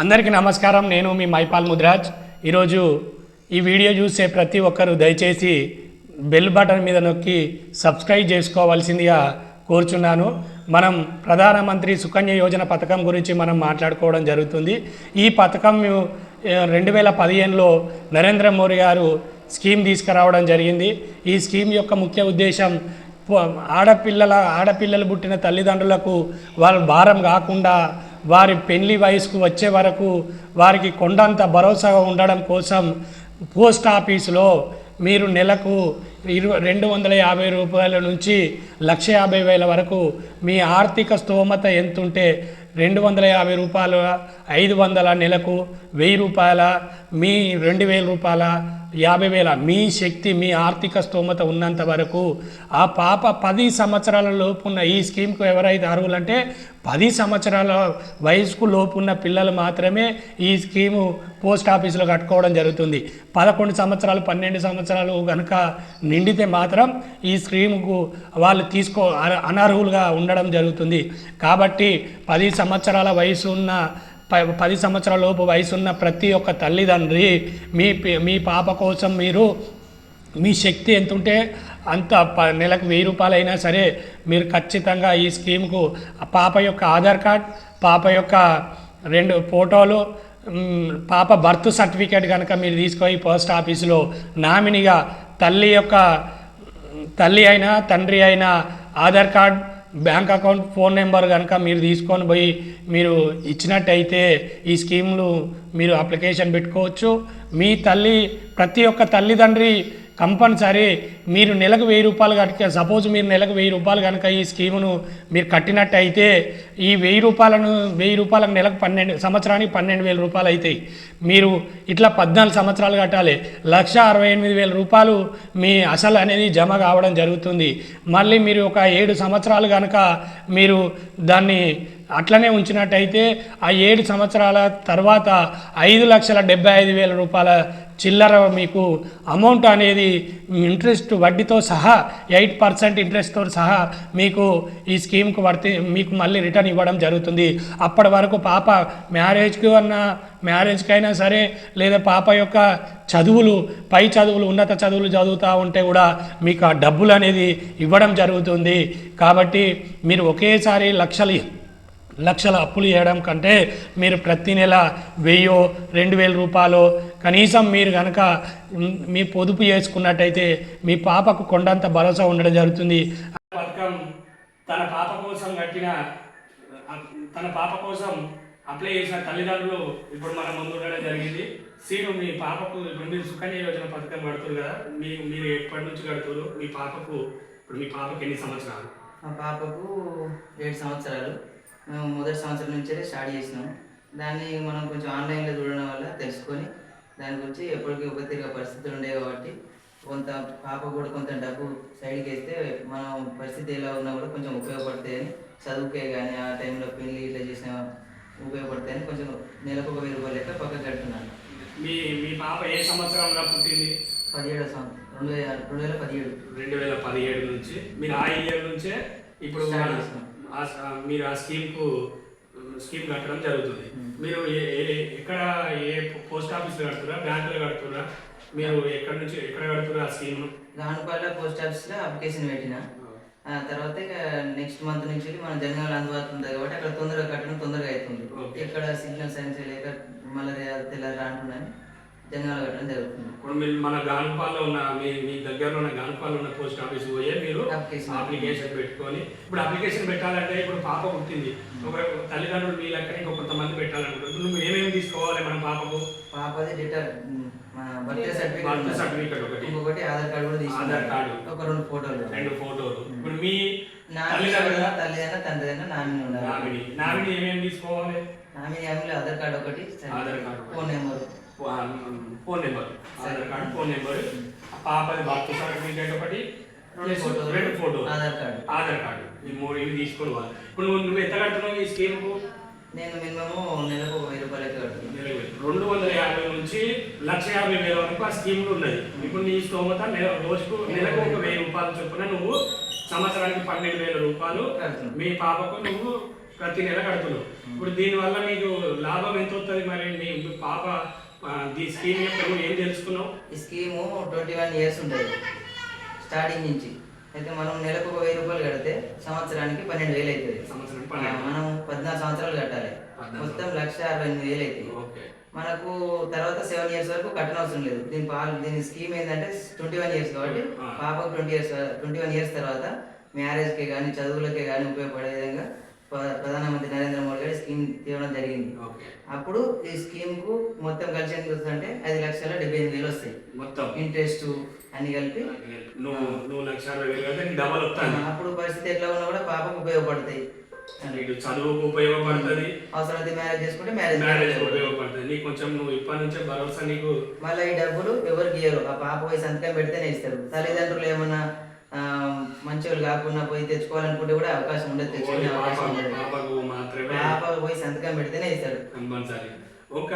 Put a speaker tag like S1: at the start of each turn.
S1: అందరికీ నమస్కారం. నేను మీ మైపాల్ ముద్రాజ్. ఈరోజు ఈ వీడియో చూసే ప్రతి ఒక్కరూ దయచేసి బెల్ బటన్ మీద నొక్కి సబ్స్క్రైబ్ చేసుకోవాల్సిందిగా కోరుచున్నాను. మనం ప్రధానమంత్రి సుకన్య యోజన పథకం గురించి మనం మాట్లాడుకోవడం జరుగుతుంది. ఈ పథకం రెండు వేల పదిహేనులో నరేంద్ర మోడీ గారు స్కీమ్ తీసుకురావడం జరిగింది. ఈ స్కీమ్ యొక్క ముఖ్య ఉద్దేశం ఆడపిల్లల ఆడపిల్లలు పుట్టిన తల్లిదండ్రులకు వాళ్ళ భారం కాకుండా వారి పెళ్ళి వయసుకు వచ్చే వరకు వారికి కొండంత భరోసాగా ఉండడం కోసం పోస్ట్ ఆఫీసులో మీరు నెలకు ఇరు రెండు వందల యాభై రూపాయల నుంచి లక్ష యాభై వేల వరకు మీ ఆర్థిక స్తోమత ఎంతుంటే రెండు వందల యాభై రూపాయలు ఐదు వందల నెలకు వెయ్యి రూపాయల మీ రెండు వేల రూపాయల యాభై వేల. మీ శక్తి మీ ఆర్థిక స్తోమత ఉన్నంత వరకు ఆ పాప పది సంవత్సరాల లోపు ఉన్న ఈ స్కీమ్కు ఎవరైతే అర్హులంటే పది సంవత్సరాల వయసుకు లోపున్న పిల్లలు మాత్రమే ఈ స్కీము పోస్ట్ ఆఫీసులో కట్టుకోవడం జరుగుతుంది. పదకొండు సంవత్సరాలు పన్నెండు సంవత్సరాలు కనుక నిండితే మాత్రం ఈ స్కీముకు వాళ్ళు తీసుకో అన- అనర్హులుగా ఉండడం జరుగుతుంది. కాబట్టి పది సంవత్సరాల వయసు ఉన్న పది సంవత్సరాలలోపు వయసున్న వయసు ఉన్న ప్రతి ఒక్క తల్లిదండ్రి మీ మీ పాప కోసం మీరు మీ శక్తి ఎంత ఉంటే అంత ప- నెలకు వెయ్యి రూపాయలు అయినా సరే మీరు ఖచ్చితంగా ఈ స్కీమ్కు పాప యొక్క ఆధార్ కార్డ్ పాప యొక్క రెండు ఫోటోలు పాప బర్త్ సర్టిఫికేట్ కనుక మీరు తీసుకొని పోస్ట్ ఆఫీసులో నామినీగా తల్లి యొక్క తల్లి అయినా తండ్రి అయినా Aadhaar card bank account phone number కనుక మీరు తీసుకొని పోయి మీరు ఇచ్చినట్టయితే ఈ స్కీమ్లు మీరు అప్లికేషన్ పెట్టుకోవచ్చు. మీ తల్లి ప్రతి ఒక్క తల్లిదండ్రి కంపల్సరీ మీరు నెలకు వెయ్యి రూపాయలు కనుక సపోజ్ మీరు నెలకు వెయ్యి రూపాయలు కనుక ఈ స్కీమును మీరు కట్టినట్టయితే ఈ వెయ్యి రూపాయలను వెయ్యి రూపాయలకు నెలకు పన్నెండు సంవత్సరానికి పన్నెండు వేల రూపాయలు అవుతాయి. మీరు ఇట్లా పద్నాలుగు సంవత్సరాలు కట్టాలి. లక్ష అరవై ఎనిమిది వేల రూపాయలు మీ అసలు అనేది జమ కావడం జరుగుతుంది. మళ్ళీ మీరు ఒక ఏడు సంవత్సరాలు కనుక మీరు దాన్ని అట్లనే ఉంచినట్టయితే ఆ ఏడు సంవత్సరాల తర్వాత ఐదు లక్షల డెబ్బై ఐదు వేల రూపాయల చిల్లర మీకు అమౌంట్ అనేది ఇంట్రెస్ట్ వడ్డీతో సహా ఎయిట్ పర్సెంట్ ఇంట్రెస్ట్తో సహా మీకు ఈ స్కీమ్కు వర్తి మీకు మళ్ళీ రిటర్న్ ఇవ్వడం జరుగుతుంది. అప్పటి వరకు పాప మ్యారేజ్కి అన్నా మ్యారేజ్కైనా సరే లేదా పాప యొక్క చదువులు పై చదువులు ఉన్నత చదువులు చదువుతూ ఉంటే కూడా మీకు ఆ డబ్బులు అనేది ఇవ్వడం జరుగుతుంది. కాబట్టి మీరు ఒకేసారి లక్షలు లక్షల అప్పులు చేయడం కంటే మీరు ప్రతి నెల వెయ్యో రెండు వేల రూపాయలు కనీసం మీరు కనుక మీ పొదుపు చేసుకున్నట్టయితే మీ పాపకు కొండంత భరోసా ఉండడం జరుగుతుంది. పథకం తన పాప కోసం కట్టిన తన పాప కోసం అప్లై చేసిన తల్లిదండ్రులు ఇప్పుడు మన ముందు ఉండడం జరిగింది. సీను మీ పాపకు ఇప్పుడు మీరు సుకన్య యోజన పథకం కడుతున్నారు కదా మీ మీరు ఎప్పటి నుంచి కడుతున్నారు? మీ పాపకు ఇప్పుడు మీ పాపకు ఎన్ని సంవత్సరాలు?
S2: మా పాపకు ఏడు సంవత్సరాలు. మేము మొదటి సంవత్సరం నుంచే స్టార్ట్ చేసినాం. దాన్ని మనం కొంచెం ఆన్లైన్లో చూడడం వల్ల తెలుసుకొని దాని గురించి ఎప్పటికీ ఒక తిరిగే పరిస్థితులు ఉండేవి కాబట్టి కొంత పాప కూడా కొంత డబ్బు సైడ్కి వేస్తే మనం పరిస్థితి ఎలా ఉన్నా కూడా కొంచెం ఉపయోగపడతాయని చదువుకే కానీ ఆ టైంలో పెళ్ళి ఇట్లా చేసిన ఉపయోగపడతాయని కొంచెం నెలకు ఒక వెయ్యి రూపాయలు లెక్క పక్కకు కడుతున్నాను
S1: మీ మీ పాప ఏ సంవత్సరంలో పుట్టింది?
S2: పదిహేడో సంవత్సరం రెండు వేల రెండు వేల పదిహేడు.
S1: రెండు వేల పదిహేడు నుంచి. మీరు ఆ ఇయర్ నుంచే ఇప్పుడు. ఆ మీరు ఆ స్కీమ్కు స్కీమ్ కట్టడం జరుగుతుంది. మీరు ఎక్కడ ఏ పోస్ట్ ఆఫీస్లో కడుతురా బ్యాంకులో కడుతురా మీరు ఎక్కడి నుంచి ఎక్కడ కడుతురా ఆ స్కీమ్?
S2: గానుపాల పోస్ట్ ఆఫీస్లో అప్లికేషన్ పెట్టిన. తర్వాత ఇక నెక్స్ట్ మంత్ నుంచి మన జనగాలు అందుబాటులో ఉంటుంది కాబట్టి అక్కడ తొందరగా కట్టడం తొందరగా జనగాలు కట్టడం జరుగుతుంది.
S1: ఇప్పుడు మీరు మన గానుపాల్లో ఉన్న మీ మీ దగ్గరలో ఉన్న గానుపాల్లో ఉన్న పోస్ట్ ఆఫీస్ పోయే మీరు
S2: Application.
S1: అప్లికేషన్ పెట్టుకొని ఇప్పుడు అప్లికేషన్ పెట్టాలంటే ఇప్పుడు పాప పుట్టింది. ఒక తల్లిదండ్రులు మీ లెక్క ఇంకో కొంతమంది పెట్టాలనుకుంటున్నారు. నువ్వు ఏమేమి తీసుకోవాలి మన పాపకు?
S2: పాపది డేటర్ మన బర్త్
S1: బర్త్
S2: సర్టిఫికేట్
S1: సర్టిఫికేట్ ఒకటి.
S2: ఇంకొకటి ఆధార్ కార్డు కూడా
S1: ఆధార్ కార్డు.
S2: తీసుకున్నాను ఒక రెండు ఫోటోలు.
S1: రెండు ఫోటోలు. ఇప్పుడు మీ
S2: నామినీ
S1: తల్లిదండ్రుల
S2: తల్లిదైనా తండ్రిదైనా నామినీ ఉండాలి.
S1: నామిని. నామిని ఏమేమి తీసుకోవాలి?
S2: నామినీ నామినీ ఆధార్ కార్డు ఒకటి
S1: Aadhaar card.
S2: Phone number.
S1: Phone number Aadhaar card phone number పాపది బర్త్ సర్టిఫికేట్ ఒకటి.
S2: రెండు
S1: photo
S2: Aadhaar card.
S1: Aadhaar card ఈ మూడు ఇవి తీసుకొని పోవాలి ఇప్పుడు నువ్వు నువ్వు ఎంత కడుతున్నావు ఈ స్కీమ్కు
S2: నేను మినిమము నెలకు ఒక వెయ్యి రూపాయలు లెక్క కడుతున్నాను
S1: రెండు వందల యాభై నుంచి లక్ష యాభై వేల వరకు ఆ స్కీమ్లు ఉన్నది. ఇప్పుడు నీ స్తోమత నెల రోజుకు నెలకు ఒక వెయ్యి రూపాయలు చొప్పున నువ్వు సంవత్సరానికి పన్నెండు వేల రూపాయలు. మీ పాపకు నువ్వు ప్రతి నెల కడుతున్నావు. ఇప్పుడు దీనివల్ల నీకు లాభం ఎంత వస్తుంది మరి? నీ పాప ఈ స్కీమ్ యొక్క నువ్వు ఏం తెలుసుకున్నావు?
S2: ఈ స్కీము ట్వంటీ వన్ ఇయర్స్ ఉంటుంది. స్టార్టింగ్ నుంచి. అయితే మనం నెలకు ఒక వెయ్యి రూపాయలు కడితే సంవత్సరానికి పన్నెండు వేలు అవుతుంది.
S1: సంవత్సరం
S2: ఆ,
S1: పన్నెండు.
S2: మనం పద్నాలుగు సంవత్సరాలు కట్టాలి.
S1: పద్నాలుగు
S2: మొత్తం లక్ష అరవై ఎనిమిది వేలు అవుతాయి
S1: ఓకే.
S2: మనకు తర్వాత సెవెన్ ఇయర్స్ వరకు కట్టనవసరం లేదు. దీని పాలు దీని స్కీమ్ ఏంటంటే ట్వంటీ వన్ ఇయర్స్ కాబట్టి
S1: ఆ.
S2: పాపకు twenty years twenty one years తర్వాత మ్యారేజ్కి కానీ చదువులకి కానీ ఉపయోగపడే విధంగా ప్రధానమంత్రి నరేంద్ర మోడీ గారి స్కీమ్ తీయడం జరిగింది. అప్పుడు ఈ స్కీమ్కు మొత్తం కలిసి ఎంత వస్తుందంటే ఐదు లక్షల డెబ్బై ఎనిమిది వేలు వస్తాయి.
S1: మొత్తం?
S2: ఇంట్రెస్ట్ అన్ని కలిపి. అప్పుడు పరిస్థితి ఎట్లా ఉన్నా కూడా పాపకు ఉపయోగపడతాయి.
S1: నీకు చదువుకు ఉపయోగపడుతుంది.
S2: అవసరమైతే మ్యారేజ్ చేసుకుంటే మ్యారేజ్
S1: మ్యారేజ్ ఉపయోగపడుతుంది. నీకు కొంచెం నువ్వు ఇప్పటి నుంచే భరోసా నీకు
S2: మళ్ళీ ఈ డబ్బులు ఎవరికి ఇయ్యరు? ఆ పాప పోయి సంతకం పెడితేనే ఇస్తారు. తల్లిదండ్రులు ఏమన్నా మంచోళ్ళు కాకుండా పోయి తెచ్చుకోవాలనుకుంటే కూడా అవకాశం ఉండదు తెచ్చుకునే అవకాశం ఉండదు.
S1: పాపకు
S2: పోయి సంతకం పెడితేనే
S1: కంపల్సరీ. ఒక